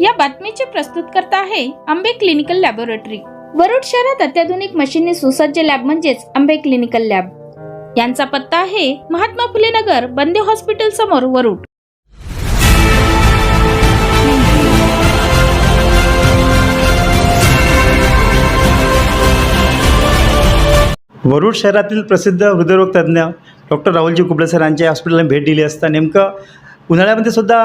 या बातमीचे प्रस्तुतकर्ता आहे आंबे क्लिनिकल लॅबोरेटरी. वरुड शहरात अत्याधुनिक मशीनने सुसज्ज लॅब म्हणजेच आंबे क्लिनिकल लॅब. यांचा पत्ता आहे महात्मा फुले नगर बंदे हॉस्पिटल समोर वरुड. वरुड शहरातील प्रसिद्ध हृदयरोग तज्ज्ञ डॉक्टर राहुलजी कुबळे सरांच्या हॉस्पिटलला भेट दिली असता नेमकं उन्हाळ्यामध्ये सुद्धा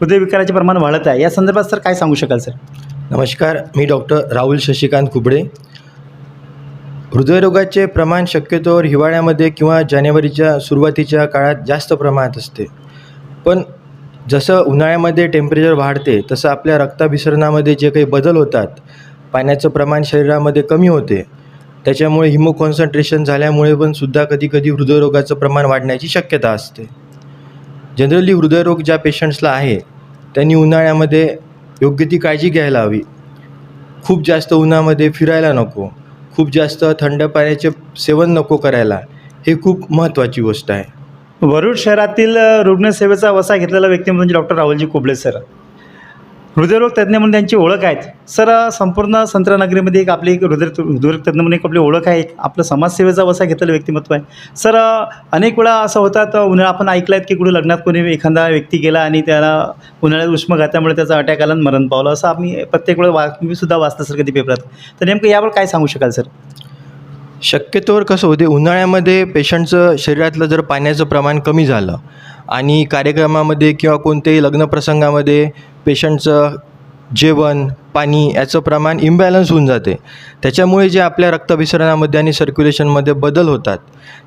हृदयविकाराचे प्रमाण वाढत आहे. या संदर्भात सर काय सांगू शकाल सर? नमस्कार मी डॉक्टर राहुल शशिकांत कुबडे हृदयरोगाचे प्रमाण शक्यतोवर हिवाळ्यामध्ये किंवा जानेवारीच्या सुरुवातीच्या काळात जास्त प्रमाणात असते. पण जसं उन्हाळ्यामध्ये टेम्परेचर वाढते तसं आपल्या रक्ताभिसरणामध्ये जे काही बदल होतात पाण्याचं प्रमाण शरीरामध्ये कमी होते. त्याच्यामुळे हिमो कॉन्सन्ट्रेशन झाल्यामुळे पण सुद्धा कधी कधी हृदयरोगाचं प्रमाण वाढण्याची शक्यता असते. जनरली हृदयरोग ज्या पेशंट्सला आहे त्यांनी उन्हाळ्यामध्ये योग्य ती काळजी घ्यायला हवी. खूप जास्त उन्हामध्ये फिरायला नको. खूप जास्त थंड पाण्याचे सेवन नको करायला. हे खूप महत्त्वाची गोष्ट आहे. वरुड शहरातील रुग्णसेवेचा वसा घेतलेला व्यक्ती म्हणजे डॉक्टर राहुलजी कुबळे सर. हृदयरोग तज्ज्ञ म्हणून त्यांची ओळख आहेत. सर संपूर्ण संत्रनगरीमध्ये एक आपली एक हृदय हृदयरोग तज्ज्ञ म्हणून एक आपली ओळख आहे. एक आपलं समाजसेवेचा वसा घेतलेलं व्यक्तिमत्व आहे. सर अनेक वेळा असं होतात उन्हाळा आपण ऐकलं आहेत की कुठे लग्नात कोणी एखादा व्यक्ती गेला आणि त्याला उन्हाळ्यात उष्मघातामुळे त्याचा अटॅक आला आणि मरण पावलं. असं आम्ही प्रत्येक वेळा वा मी सुद्धा वाचलं सर कधी पेपरात. तर नेमकं यावर काय सांगू शकाल सर? शक्यतोवर कसं होते उन्हाळ्यामध्ये पेशंटचं शरीरातलं जर पाण्याचं प्रमाण कमी झालं आणि कार्यक्रमामध्ये किंवा कोणत्याही लग्नप्रसंगामध्ये पेशंटचं जेवण पाणी याचं प्रमाण इम्बॅलन्स होऊन जाते. त्याच्यामुळे जे आपल्या रक्तभिसरणामध्ये आणि सर्क्युलेशनमध्ये बदल होतात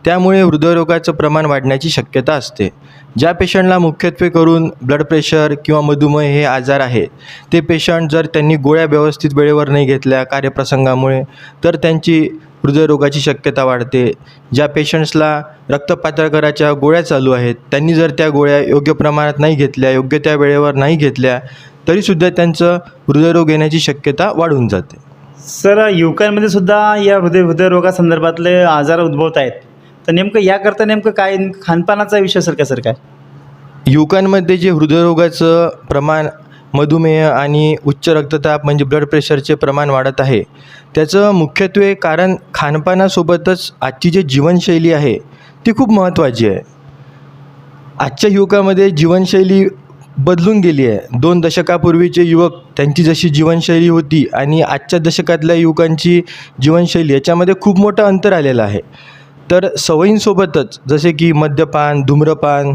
त्यामुळे हृदयरोगाचं प्रमाण वाढण्याची शक्यता असते. ज्या पेशंटला मुख्यत्वे करून ब्लड प्रेशर किंवा मधुमेह हे आजार आहे ते पेशंट जर त्यांनी गोळ्या व्यवस्थित वेळेवर नाही घेतल्या कार्यप्रसंगामुळे तर त्यांची हृदयरोगाची शक्यता वाढते. ज्या पेशंट्सला रक्तपातळ गोळ्या चालू आहेत त्यांनी जर त्या गोळ्या योग्य प्रमाणात नाही घेतल्या योग्य त्या वेळेवर नाही घेतल्या तरीसुद्धा त्यांचं हृदयरोग येण्याची शक्यता वाढून जाते. सर युवकांमध्ये सुद्धा या हृदय हृदयरोगासंदर्भातले आजार उद्भवत आहेत. तर नेमकं याकरता नेमकं काय खानपानाचा विषय सर का सर काय? युवकांमध्ये जे हृदयरोगाचं प्रमाण मधुमेह आणि उच्च रक्तदाब म्हणजे ब्लड प्रेशरचे प्रमाण वाढत आहे त्याचं मुख्यत्वे कारण खानपानासोबतच आजची जी जीवनशैली आहे ती खूप महत्त्वाची आहे. आजच्या युवकामध्ये जीवनशैली बदलून गेली आहे. दोन दशकापूर्वीचे युवक त्यांची जशी जीवनशैली होती आणि आजच्या दशकातल्या युवकांची जीवनशैली याच्यामध्ये खूप मोठं अंतर आलेलं आहे. तर सवयींसोबतच जसे की मद्यपान धूम्रपान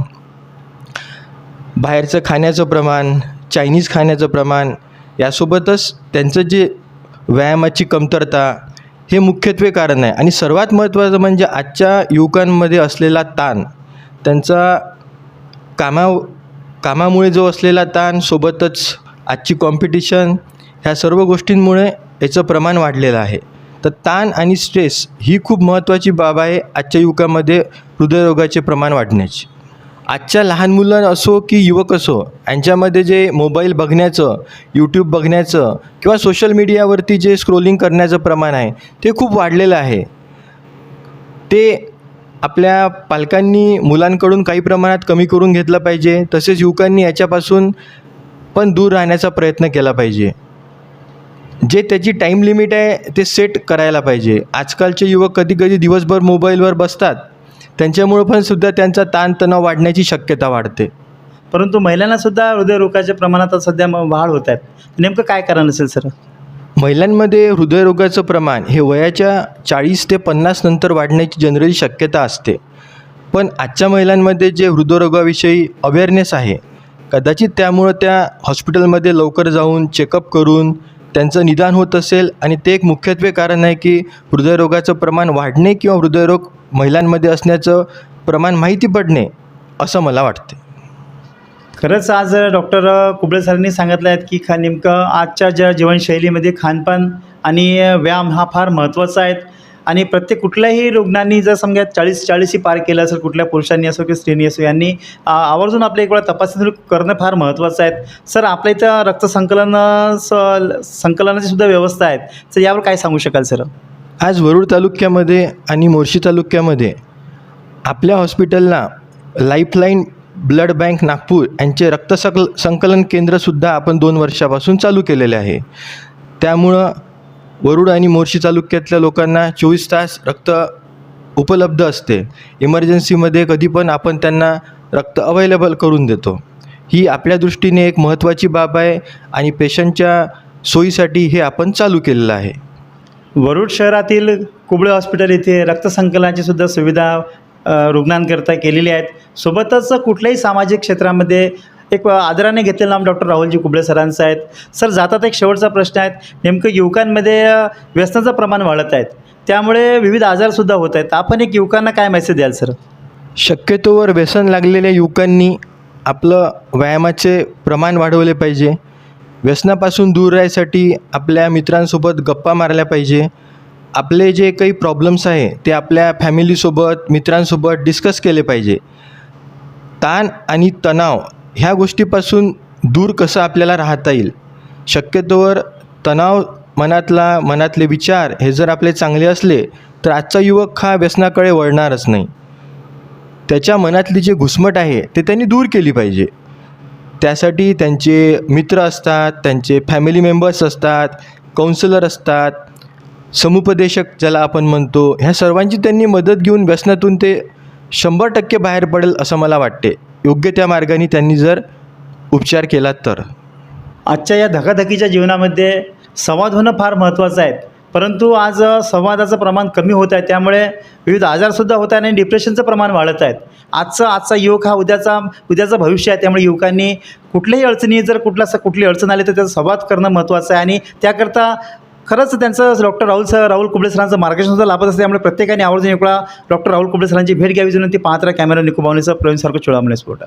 बाहेरचं खाण्याचं प्रमाण चायनीज खाण्याचं प्रमाण यासोबतच त्यांचं जे व्यायामाची कमतरता हे मुख्यत्वे कारण आहे. आणि सर्वात महत्त्वाचं म्हणजे आजच्या युवकांमध्ये असलेला ताण त्यांचा कामा कामामुळे जो असलेला ताण सोबतच आजची कॉम्पिटिशन ह्या सर्व गोष्टींमुळे याचं प्रमाण वाढलेलं आहे. तर ताण आणि स्ट्रेस ही खूप महत्त्वाची बाब आहे आजच्या युगामध्ये हृदयरोगाचे प्रमाण वाढण्याची. आजच्या लहान मुलं असो की युवक असो यांच्यामध्ये जे मोबाईल बघण्याचं यूट्यूब बघण्याचं किंवा सोशल मीडियावरती जे स्क्रोलिंग करण्याचं प्रमाण आहे ते खूप वाढलेलं आहे. ते आपल्या पालकांनी मुलांकडून काही प्रमाणात कमी करून घेतलं पाहिजे तसेच युवकांनी याच्यापासून पण दूर राहण्याचा प्रयत्न केला पाहिजे. जे त्याची टाईम लिमिट आहे ते सेट करायला पाहिजे. आजकालचे युवक कधी कधी दिवसभर मोबाईलवर बसतात. त्यांच्यामुळं पण सुद्धा त्यांचा ताणतणाव वाढण्याची शक्यता वाढते. परंतु महिलांनासुद्धा हृदयरोगाच्या प्रमाणात सध्या वाढ होत आहेत नेमकं काय कारण असेल सर? महिलांमध्ये हृदयरोगाचं प्रमाण हे वयाच्या चाळीस ते पन्नास नंतर वाढण्याची जनरली शक्यता असते. पण आजच्या महिलांमध्ये जे हृदयरोगाविषयी अवेअरनेस आहे कदाचित त्यामुळं त्या हॉस्पिटलमध्ये लवकर जाऊन चेकअप करून त्यांचं निदान होत असेल आणि ते एक मुख्यत्वे कारण आहे की हृदयरोगाचं प्रमाण वाढणे किंवा हृदयरोग महिलांमध्ये असण्याचं प्रमाण माहिती पडणे असं मला वाटते खरंच आज डॉक्टर कुबळे सरांनी सांगितलं आहेत की खा नेमकं आजच्या ज्या जीवनशैलीमध्ये खानपान आणि व्यायाम हा फार महत्त्वाचा आहे. आणि प्रत्येक कुठल्याही रुग्णांनी जर समजा चाळीस चाळीसही पार केलं असेल कुठल्या पुरुषांनी असो किंवा स्त्रीनी असो यांनी आवर्जून आपल्या एक वेळा तपासणी करणं फार महत्त्वाचं आहे. सर आपल्या इथं रक्तसंकलन स संकलनाची सुद्धा व्यवस्था आहेत तर यावर काय सांगू शकाल सर? आज वरुड तालुक्यामध्ये आणि मोर्शी तालुक्यामध्ये आपल्या हॉस्पिटलला लाईफलाईन ब्लड बँक नागपूर यांचे रक्त सकल संकलन केंद्रसुद्धा आपण दोन वर्षापासून चालू केलेले आहे. त्यामुळं वरुड आणि मोर्शी तालुक्यातल्या लोकांना चोवीस तास रक्त उपलब्ध असते. इमर्जन्सीमध्ये कधी पण आपण त्यांना रक्त अवेलेबल करून देतो. ही आपल्या दृष्टीने एक महत्त्वाची बाब आहे आणि पेशंटच्या सोयीसाठी हे आपण चालू केलेलं आहे. वरुड शहरातील कुबळे हॉस्पिटल येथे रक्तसंकलनाची सुद्धा सुविधा रुग्णांकरता केलेली आहेत. सोबतच कुठल्याही सामाजिक क्षेत्रामध्ये एक आदराने घेतलेलं नाम डॉक्टर राहुलजी कुबळे सरांचं आहेत. सर जातात एक शेवटचा प्रश्न आहे. नेमकं युवकांमध्ये व्यसनाचं प्रमाण वाढत आहेत त्यामुळे विविध आजारसुद्धा होत आहेत. आपण एक युवकांना काय मेसेज द्याल सर? शक्यतोवर व्यसन लागलेल्या युवकांनी आपलं व्यायामाचे प्रमाण वाढवले पाहिजे. व्यसनापासून दूर राहायसाठी आपल्या मित्रांसोबत गप्पा मारल्या पाहिजे. आपले जे काही प्रॉब्लेम्स आहे ते आपल्या फॅमिलीसोबत मित्रांसोबत डिस्कस केले पाहिजे. ताण आणि तणाव ह्या गोष्टीपासून दूर कसं आपल्याला राहता येईल? शक्यतोवर तणाव मनातला मनातले विचार हे जर आपले चांगले असले तर आजचा युवक हा व्यसनाकडे वळणारच नाही. त्याच्या मनातली जे घुसमट आहे ते त्यांनी दूर केली पाहिजे. त्यासाठी त्यांचे मित्र असतात त्यांचे फॅमिली मेंबर्स असतात काउन्सिलर असतात समुपदेशक ज्याला आपण म्हणतो ह्या सर्वांची त्यांनी मदत घेऊन व्यसनातून ते शंभर टक्के बाहेर पडेल असं मला वाटते. योग्य त्या मार्गाने त्यांनी जर उपचार केला तर. आजच्या या धकाधकीच्या जीवनामध्ये संवाद होणं फार महत्त्वाचं आहे. परंतु आज संवादाचं प्रमाण कमी होत आहे. त्यामुळे विविध आजारसुद्धा होत आहे आणि डिप्रेशनचं प्रमाण वाढत आहेत आजचा आजचा युवक हा उद्याचा उद्याचं भविष्य आहे. त्यामुळे युवकांनी कुठल्याही अडचणी जर कुठला कुठली अडचण आली तर त्याचा संवाद करणं महत्त्वाचं आहे. आणि त्याकरता खरंच त्यांचं डॉक्टर राहुल सर राहुल कुबळे सरांचं मार्गदर्शन सुद्धा लाभत असते. त्यामुळे प्रत्येकाने आवर्जून एकळा डॉक्टर राहुल कुबळे सरांची भेट घ्यावी. विनंती पाहत राहा. कॅमेरा निकोबावणीचं प्रवीण सारखं चोळामणे स्फोटा